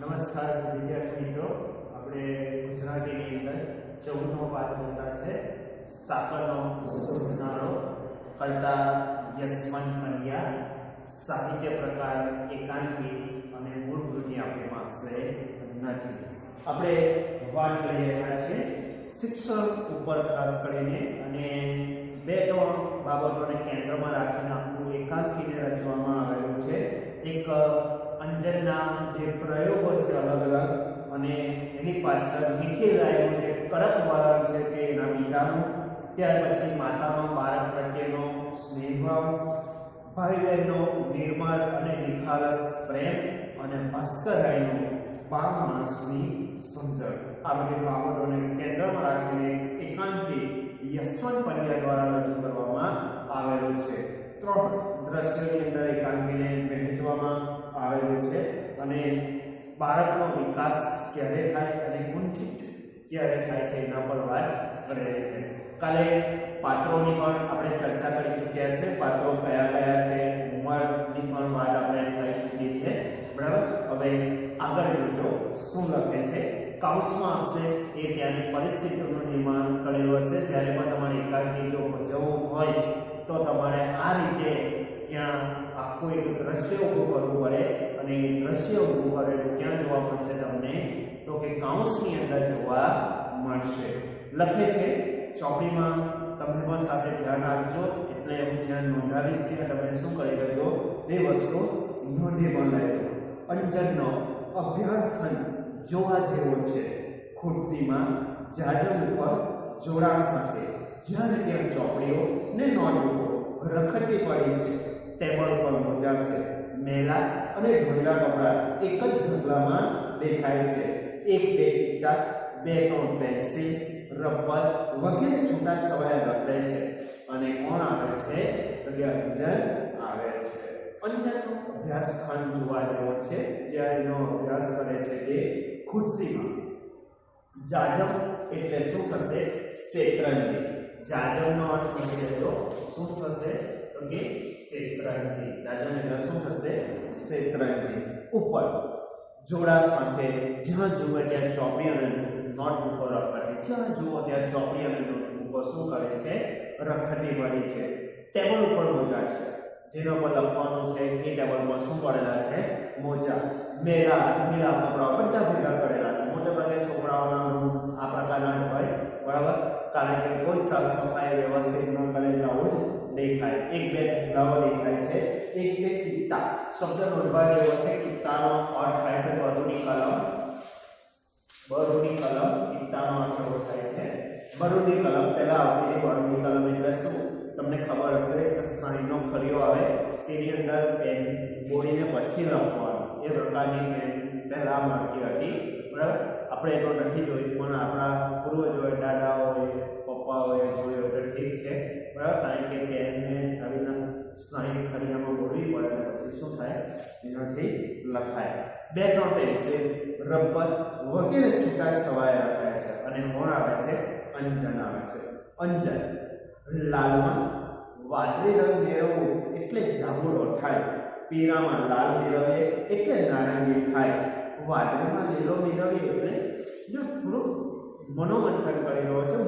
નમસ્કાર વિદ્યાર્થી મિત્રો આપણે ગુજરાતીની અંદર ચૌદમો પાઠ જોતા છે. સાકરનો સુધનારો કરતા યશવંત પંડ્યા. સાહિત્ય પ્રકાર એકાંકી અને મૂળભૂતિ આપણી પાસે નથી. આપણે વાત કરી રહ્યા છીએ શિક્ષણ ઉપર ખાસ કરીને અને બે ત્રણ બાબતોને અંજનના જે પ્રયોગો છે અલગ અલગ અને એની પાછળ લાયેલું જે કડક વલણ છે કે એના પિતાનું ત્યાર પછી માતાનો બાળક પ્રત્યેનો સ્નેહભાવ ભાઈ બહેનનો નિર્મળ અને નિખાલસ પ્રેમ અને ભાસ્કરરાયનો પામ માણસની સમજણ આ બધી બાબતોને કેન્દ્રમાં રાખીને એકાંકી યશવંત પંડ્યા દ્વારા રજૂ કરવામાં આવેલું છે. ત્રણ દ્રશ્યોની અંદર એકાંકીને વહેંચવામાં આવેલું છે અને બાળકનો વિકાસ ક્યારે થાય અને કુંઠિત ક્યારે થાય છે એના પર વાત કરેલી છે. કાલે પાત્રોની પણ આપણે ચર્ચા કરી ચૂક્યા છે. પાત્રો કયા કયા છે, ઉંમરની પણ વાત આપણે કરી ચૂકી છે. બરાબર? હવે આગળ મિત્રો, શું લખે છે? કાઉસમાં આવશે એ ત્યાંની પરિસ્થિતિનું નિર્માણ કરેલું હશે. જ્યારે પણ તમારે એકાકી જો જવું હોય, તો તમારે આ રીતે ત્યાં આખું એક દ્રશ્ય ઊભું કરવું પડે. અને દ્રશ્ય ઊભું કરેલું ક્યાં જોવા મળશે તમને તો કે કાઉન્સની અંદર જોવા મળશે. લખે છે, ચોપડીમાં તમે પણ સાથે ધ્યાન રાખજો. એટલે હું ધ્યાન નોંધાવીશ કે તમે શું કરી રહ્યો તે વસ્તુ નોંધી પણ લેજો અંજનનો અભ્યાસખંડ જોવા જેવો છે. ખુરશીમાં જાજમ ઉપર જોડાણ સાથે જ્યાં ત્યાં ચોપડીઓ ને નોટબુકો રખડતી પડી છે. ટેબલ પર મોજા છે. મેલા અને ઢોળેલા કપડાં એક જ ઢગલામાં દેખાય છે. એક બે કિતાબ બે ત્રણ પેન્સિલ, રબર વગેરે છૂટા છવાયા રખડે છે. અને કોણ આવે છે? તો કે અંજન આવે છે. અંજનનો અભ્યાસખંડ જોવા જેવો છે. જ્યાં એનો અભ્યાસ કરે છે એ ખુરશીમાં. જાજમ એટલે શું થશે? શેતરંજી જાજમનો અર્થ થશે તો? શું થશે? તો કે શેતરંજી એટલે શું થશે શેતરંજી ઉપર, જોડા સાથે જ્યાં જુઓ ત્યાં ચોપી અને નોટબુકો રખડતી જ્યાં જુઓ ત્યાં ચોપી અને નોટબુકો શું કરે છે? રખડતી મળી છે. ટેબલ ઉપર મોજા છે. જેના પર લખવાનું છે, એ ટેબલ શું પડેલા છે? મોજા. મેરા મેરા કપડાઓ, બધા ભેગા કરેલા છે. મોટે ભાગે છોકરાઓના રૂમ આ પ્રકારના હોય. બરાબર? કારણ કે કોઈ સાફ સફાઈ વ્યવસ્થિત ન કરેલા હોય દેખાય. એક બે નવ દેખાય છે. એક બે કિત્તા શબ્દ નોંધવા જેવો છે કિત્તાનો અર્થ થાય છે બરુની કલમ. બરુની કલમ કિત્તાનો અર્થ એવો થાય છે. બરુની કલમ પહેલા આવતી બરુની કલમ એટલે શું? તમને ખબર હશે કે સાઈનો ફર્યો આવે, તેની અંદર પેન બોડીને પછી લખવાનું. એ પ્રકારની પેન પહેલા મળતી હતી. બરાબર? આપણે એનો નથી જોઈ, પણ આપણા પૂર્વજો દાદા હોય હોય જોયો તો ઠીક છે. બરાબર? કારણ કે પેનને રીતના સાઈન ખરીયામાં બોલવી પડે અને પછી શું થાય? એનાથી લખાય. બે ત્રણ પેન્સિલ રબર વગેરે છૂટા છવાયા રખાય છે અને કોણ આવે છે, અંજન આવે છે. અંજન, લાલમાં વાદળી રંગ મેળવવું એટલે જાંબુડો થાય પીળામાં લાલ મેળવીએ એટલે નારંગી થાય વાદળીમાં લીલો મેળવીએ એટલે જો થોડું મનોમંથન કરી રહ્યો છે.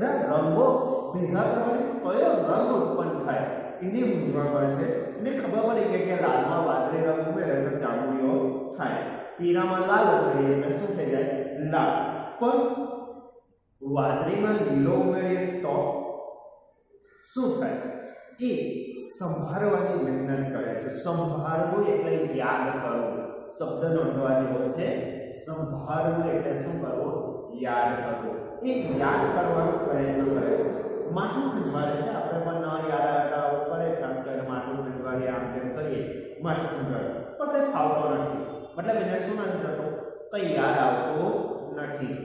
બધા રંગો ભેગા કરવાથી કયો રંગ ઉત્પન્ન થાય એની મૂંઝવણ પડે છે એને ખબર પડી કે કે લાલમાં વાદળી રંગ ઉમેરે એટલે જાંબુડીઓ થાય પીળામાં લાલ ઉમેરીએ એટલે શું થઈ જાય લાલ પણ વાદળીમાં લીલો ઉમેરીએ તો શું થાય એ સંભાળવાની મહેનત કરે છે સંભાળવું એટલે યાદ કરવું શબ્દ નોંધવા જેવો છે સંભાળવું એટલે શું કરવું યાદ કરવું એ યાદ કરવાનો પ્રયત્ન કરે છે માથું ખંજવાળે છે આપણે પણ ન યાદ આવતા કરે ખાસ કરીને માથું ખંજવાળી આમ તેમ કરીએ માથું ખંજવાળે પણ કંઈ ફાવતો નથી મતલબ એને શું નથી થતું કંઈ યાદ આવતું નથી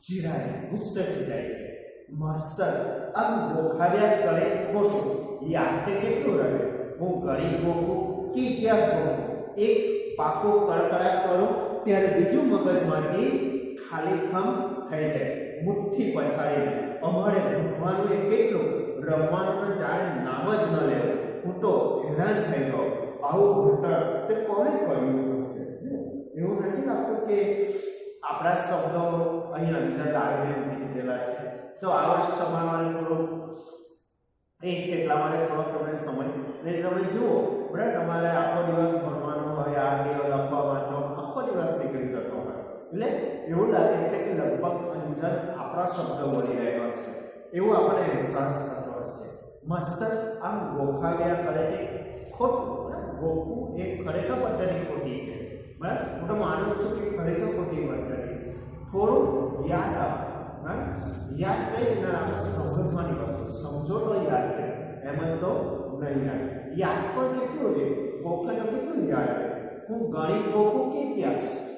ચીરાય ગુસ્સે થઈ જાય છે માસ્તર આમ ગોખાવ્યા કરે ખોટું યાદ તે કેટલું રહે હું ગરીબ ગોખું કે ઇતિહાસ ગોખું એક પાકો કડકડાટ કરું ત્યારે બીજું મગજમાંથી ખાલી ખમ થઈ જાય. મુઠ્ઠી પછાડીને અમારે ભણવાનું એ કેટલું રમવાનું જાણે નામ જ ન લેવું હું તો હેરાન થઈ ગયો. આવું ઘટક તે કોણે કર્યું હશે? એવું નથી લાગતું કે આપણા શબ્દો અહીં અંદર લાવીને દીધેલા છે. તો આ વર્ષ તમારે થોડું એ છે, એટલા માટે થોડોક તમને સમજ ને તમે જુઓ, બરાબર, તમારે આખો દિવસ ભણવાનો હોય, આ લખવા વાંચો આખો દિવસ નીકળી જતો હોય. એટલે એવું લાગે છે કે લગભગ અંદર આપણા શબ્દ બોલી રહ્યો છે. એવું આપણે અહેસાસ થતો હશે. મસ્ત આમ ગોખાવ્યા કરે છે ખોટું ગોખવું એ ખરેખર પદ્ધતિ ખોટી છે. બરાબર? હું તો માનું છું કે ખરેખર ખોટી પદ્ધતિ છે. થોડું યાદ આવે બરાબર? યાદ કઈ એના આપણે સમજવાની વસ્તુ. સમજો તો યાદ રહે એમ તો નહીં યાદ. યાદ પણ કેટલું રહે ગોખા કેટલું યાદ રહે હું ગણિત ગોખું કે ઇતિહાસ?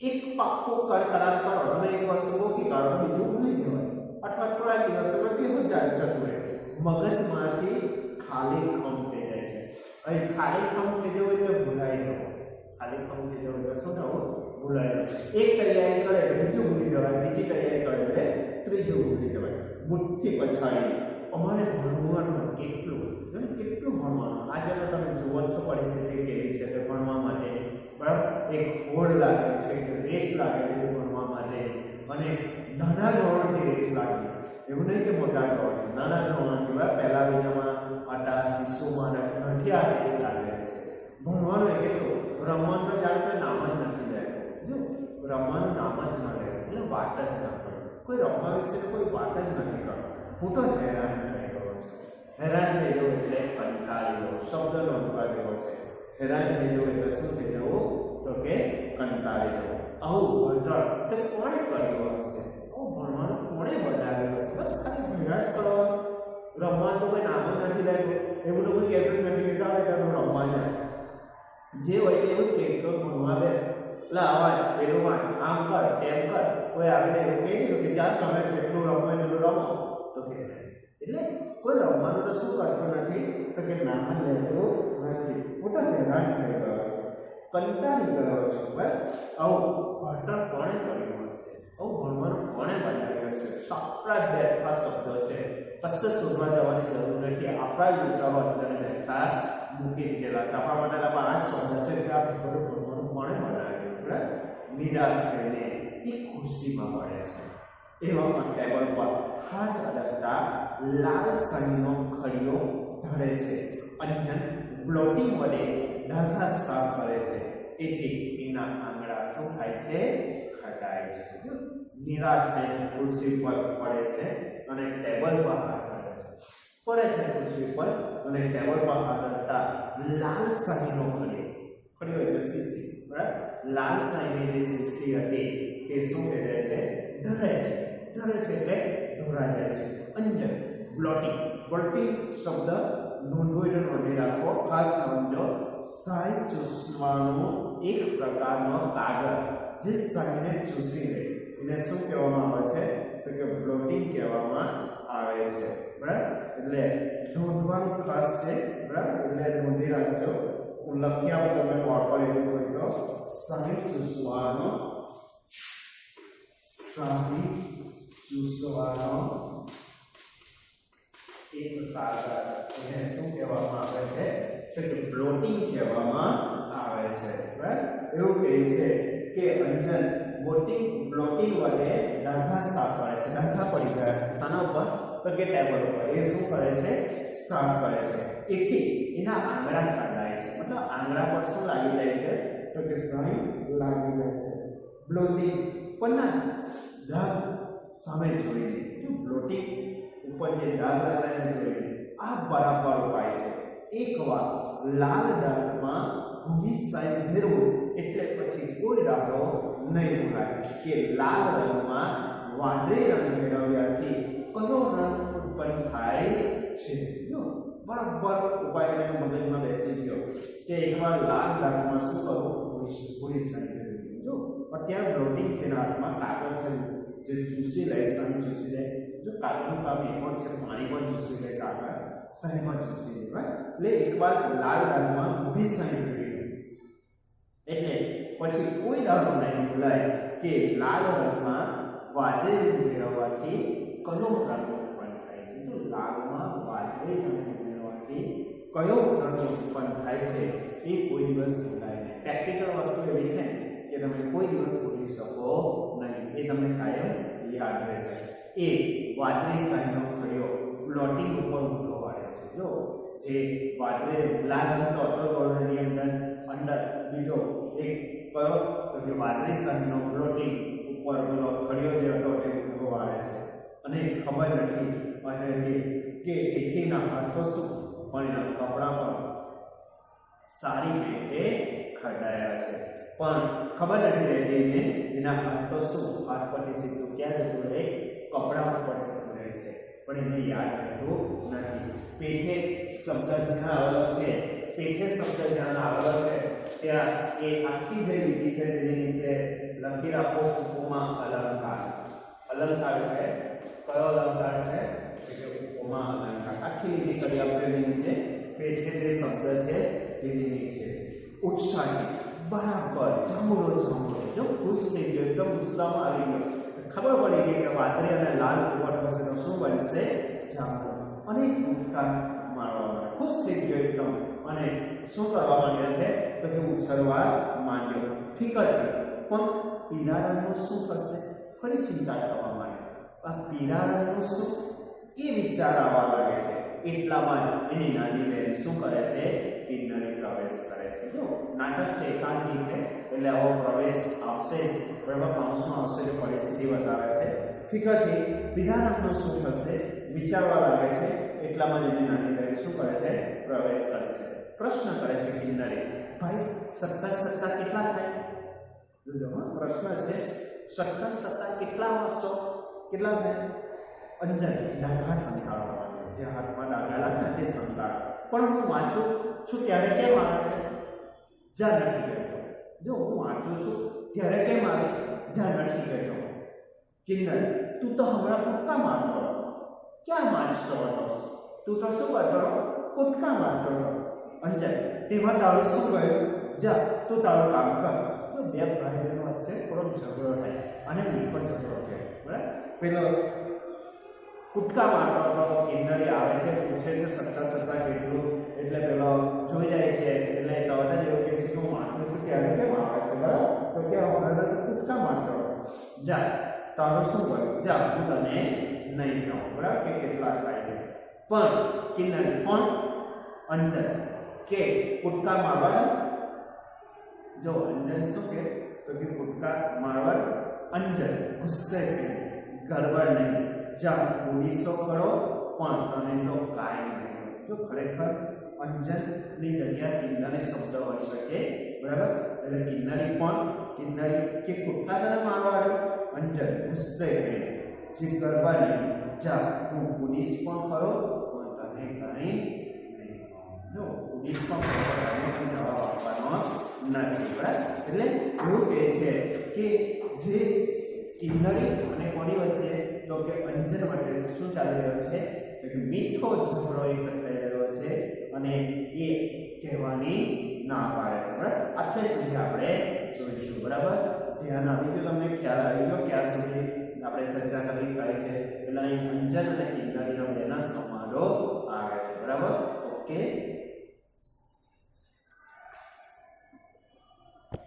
એક પાક્કો કર કરાર કરો અને એક વસ્તુ ગોખી કાઢો બીજું ભૂલી જવાય અથવા થોડા દિવસોમાં કેવું જાય જતું રહે મગજમાંથી ખાલી ખમ થઈ જાય છે અહીં ખાલી ખમ થઈ જવું એટલે ભૂલાઈ જવું ખાલી ખમ થઈ જવું એટલે શું થવું ભૂલાઈ જવું એક તૈયારી કરે બીજું ભૂલી જવાય બીજી તૈયારી કરે એટલે ત્રીજું ભૂલી જવાય મુઠ્ઠી પછાડી અમારે ભણવાનું કેટલું કેટલું ભણવાનું આજે તો તમે જુઓ તો પરિસ્થિતિ કેવી છે કે ભણવા માટે. બરાબર? એક હોડ લાગે છે કે રેસ લાગે છે ભણવા માટે અને નાના ધોરણથી રેસ લાગે એવું નહીં કે મોટા ધોરણ નાના ધોરણથી બરાબર પહેલા બીજામાં આટા શિશુમાં આ રેસ લાગે ભણવાનું એ રમવાનું જાણે નામ જ નથી લેતું. જો, રમવાનું નામ જ ન લે. એટલે વાત જ ન કરે. કોઈ રમવા વિશે કોઈ વાત જ નથી કરતો હું તો હેરાન થઈ ગયો છું. હેરાન થઈ ગયો એટલે કંટાળી ગયો શબ્દનો અનુવાદ એવો છે. હેરાન થઈ જવું એટલે શું થઈ જવું તો કે કંટાળી જવું આવું ભણતર તે કોણે કર્યું હશે આવું ભણવાનું કોણે બનાવ્યું હશે બસ ખાલી ભણ્યા જ કરો રમવાનું કોઈ નામ નથી લેતું એવું તો કોઈ કેપ્ટન નથી કે હોય કે હું રમવા જાય જે હોય એવું જ તો ભણવા બે એટલે અવાજ પેલું વાંચ આમ કર તેમ કર કોઈ આવીને એવું કહી દીધું કે ચાલ તમે જેટલું રમો એટલું રમો તો કે એટલે કોઈ રમવાનું તો શું કરતું નથી તો કે નામ લેતું નથી મોટા હેરાન થઈ ગયો કંટાળી ગયો છું બરાબર આવું ભણતર કોણે કર્યું હશે આવું ભણવાનું કોણે બનાવ્યું હશે આપણા જ બેઠા શબ્દો છે કશે શોધવા જવાની જરૂર નથી આપણા જ વિચારો અંદર બેઠા મૂકી દીધેલા છે આપણા માટે પાંચ શબ્દ છે કે આ બધું ભણવાનું કોણે બનાવ્યું બરાબર નિરાશ થઈને એ ખુરશીમાં પડે છે એવામાં ટેબલ પર હાથ અડકતા લાલ સણીનો ખડીયો ધરે છે અંજન બ્લોટિંગ વડે ડાઘા સાફ કરે છે. એથી એના આંગળા શું થાય છે, ખટાય છે. નિરાશ થઈને ખુરશી પર પડે છે અને ટેબલ પર હાથ અડે છે. પડે છે ખુરશી પર અને ટેબલ પર હાથ અડતા લાલ સણીનો ખડીયો ખડ્યો એટલે સીસી બરાબર? લાલ સાઈની જે સીસી હતી તે શું કહે છે? ધરે છે. ધરે છે એટલે ધોરાઈ જાય છે. અંજન બ્લોટિંગ. બ્લોટિંગ શબ્દ નોંધો એટલે નોંધી રાખો. ખાસ સમજો. સાઈ ચૂસવાનો એક પ્રકારનો કાગળ જે સાઈને ચૂસી લે. એને શું કહેવામાં આવે છે? તો કે બ્લોટિંગ કહેવામાં આવે છે. બરાબર? એટલે નોંધવાનું ખાસ છે. બરાબર? એટલે નોંધી રાખજો. હું લખી તમે બોર્ડ એવું કરી દો સાઈ ચૂસવાનો સાહી ચૂસવાનો એને શું કહેવામાં આવે છે કે બ્લોટિંગ કહેવામાં આવે છે એવું કહે છે કે બોટિંગ બ્લોટિંગ વડે ડાઘા સાફ કરે છે ડાઘા પડી ગયા ઉપર તો કે ટેબલ ઉપર એ શું કરે છે સાફ કરે છે એથી એના આંગળા કાઢાય છે મતલબ આંગળા પર શું લાગી જાય છે તો કે સાઈ લાગી જાય બ્લોટિંગ પરના સામે જોઈને જો બ્લોટિંગ ઉપર જે ડાઘ લાગેલા જોઈએ આ બરાબર ઉપાય છે. એકવાર લાલ ડાઘમાં ભૂમિ સાઈન ફેરવો, એટલે પછી કોઈ દાખલો નહીં ભૂલાય કે લાલ રંગમાં વાદળી રંગ મેળવ્યાથી કયો રંગ ઉત્પન્ન થાય છે? જો બરાબર ઉપાય મને મગજમાં બેસી ગયો. કે એકવાર લાલ ડાઘમાં શું કરવું? ભૂરી ભૂરી સાઈડ ફેરવી જો ત્યાં બ્લોટિંગ તેના હાથમાં કાગળ થયું. જે ચૂસી લે, સામે ચૂસી લે. જો કાર્બન કામ એ પણ છે પાણી પણ ચૂસી લે કાર્બન સહી પણ ચૂસી લે બરાબર એટલે એકવાર લાલ રંગમાં ઊભી સહી ફેરવી એટલે પછી કોઈ દાડો નહીં ભૂલાય કે લાલ રંગમાં વાદળી ઉમેરવાથી કયો રંગ ઉત્પન્ન થાય છે તો લાલમાં વાદળી રંગ મેળવવાથી કયો રંગ ઉત્પન્ન થાય છે એ કોઈ દિવસ ભૂલાય નહીં પ્રેક્ટિકલ વસ્તુ એવી છે કે તમે કોઈ દિવસ ભૂલી શકો નહીં એ તમને કાયમ યાદ રહેશે એ વાદળી સાઈનો ખડ્યો પ્લોટિંગ ઉપર ઊંધો વાળે છે. જો, જે વાદળે લાલ રંગનો હતો કોલોની અંદર અંદર બીજો એક કયો? તો કે વાદળી સાઈનો પ્લોટિંગ ઉપર પેલો ખડ્યો જે હતો તે ઊંધો વાળે છે. અને ખબર નથી, અને કે એકેના હાથો શું પણ એના કપડા પણ સારી રીતે ખરડાયા છે. પણ ખબર નથી રહેતી એના હાથો શું? હાથ પરથી સીધું ક્યાં જતું રહે? કપડા ઉપર જતું રહે છે પણ એને યાદ રહેતું નથી પેઠે શબ્દ જ્યાં આવેલો છે પેઠે શબ્દ જ્યાં આવેલો છે ત્યાં એ આખી જે લીટી છે તેની નીચે લખી રાખો ઉપમા અલંકાર। અલંકાર છે? કયો અલંકાર છે? એટલે ઉપમા અલંકાર. આખી લીટી કરી આપેલી નીચે પેઠે જે શબ્દ છે તેની નીચે. ઉત્સાહી બરાબર જાંબુડો જાંબુડો જો ખુશ થઈ ગયો, એકદમ ઉત્સાહમાં આવી ગયો. ખબર પડી ગઈ કે વાદળી અને લાલ કુંવર હશે તો શું બનશે? જાંબુ અને ઉત્કાર મારવા ખુશ થઈ ગયો એકદમ. અને શું કરવા માંડ્યો છે? તો કે ઉછળવા માંડ્યો. ઠીક જ પણ પીળા રંગનું શું થશે? ફરી ચિંતા થવા માંડ્યો. આ પીળા રંગનું શું? એ વિચાર આવવા લાગે છે. એટલામાં એની નાની બહેન શું કરે છે? કિન્નરી પ્રવેશ કરે છે જો નાટક છે એકાંકી છે એટલે આવો પ્રવેશ આવશે બરાબર પાઉસમાં આવશે તો પરિસ્થિતિ વધારે છે ફિકરથી બીજા રંગનો શું થશે વિચારવા લાગે છે એટલામાં જ એની નાની બહેન શું કરે છે પ્રવેશ કરે છે પ્રશ્ન કરે છે કિન્નરી ભાઈ સત્તા સત્તા કેટલા થાય જોજો પ્રશ્ન છે સત્તા સત્તા કેટલા વર્ષો કેટલા થાય અંજન ડાઘા સંતાડો જે હાથમાં ડાઘા લાગે તે સંતાડો પણ હું વાંચું છું ત્યારે કેમ આવે છે? જ્યાં નથી જો હું વાંચું છું, ત્યારે કેમ આવે જ્યાં નથી કહેતો કિન્નર તું તો હમણાં કુટકા મારતો. ક્યાં વાંચતો હતો તું તો શું કરતો? કુટકા મારતો. હતો અંજન તેમાં તારું શું કહ્યું જા, તું તારું કામ કર. તો બે ભાઈ બહેનો વચ્ચે થોડો ઝઘડો થાય અને મીઠો ઝઘડો થાય બરાબર? પેલો કુટકા મારતો હતો, કિન્નરી આવે છે, પૂછે છે, સત્તા સત્તા કેટલું? એટલે પેલો જોઈ જાય છે, એટલે તરત જ એવું કહે કે શું વાંચું છું ત્યારે કેમ આવે છે, બરાબર? તો કે હમણાં તો કુટકા મારતો હતો. જા, તારું શું કરું જા, હું તને નહીં કહું, બરાબર? કે કેટલા થાય પણ કિન્નર પણ અંદર, કે કુટકા મારવા જો અંજન શું કે તો કે કુટકા મારવા અંજન ગુસ્સે કે ગડબડ નહીં. જા પોલીસો કરો, પણ તને તો કાંઈ નહીં. જો ખરેખર અંજનની જગ્યા કિન્નરી શબ્દ હોઈ શકે બરાબર એટલે કિન્નરી પણ કિન્નરી કે કુટકા તને મારવાનું અંજન ગુસ્સે કે જે કરવાની જા હું પોલીસ પણ કરો પણ તને કાંઈ નહીં જો પોલીસ પણ જવાબ આપવાનો નથી બરાબર એટલે એવું કહે છે કે જે કિન્નરી અને કોની વચ્ચે? તો કે અંજન માટે શું ચાલી રહ્યો છે? તો કે મીઠો ઝઘડો એક થઈ રહ્યો છે અને એ કહેવાની ના પાડે છે. બરાબર? આટલે સુધી આપણે જોઈશું. બરાબર? ધ્યાન આવી ગયું તમને, ખ્યાલ આવી ગયો ક્યાં સુધી આપણે ચર્ચા કરી કઈ છે? પેલા અંજન અને કિન્નરીનો બેના સમારોહ આવે છે. બરાબર? ઓકે.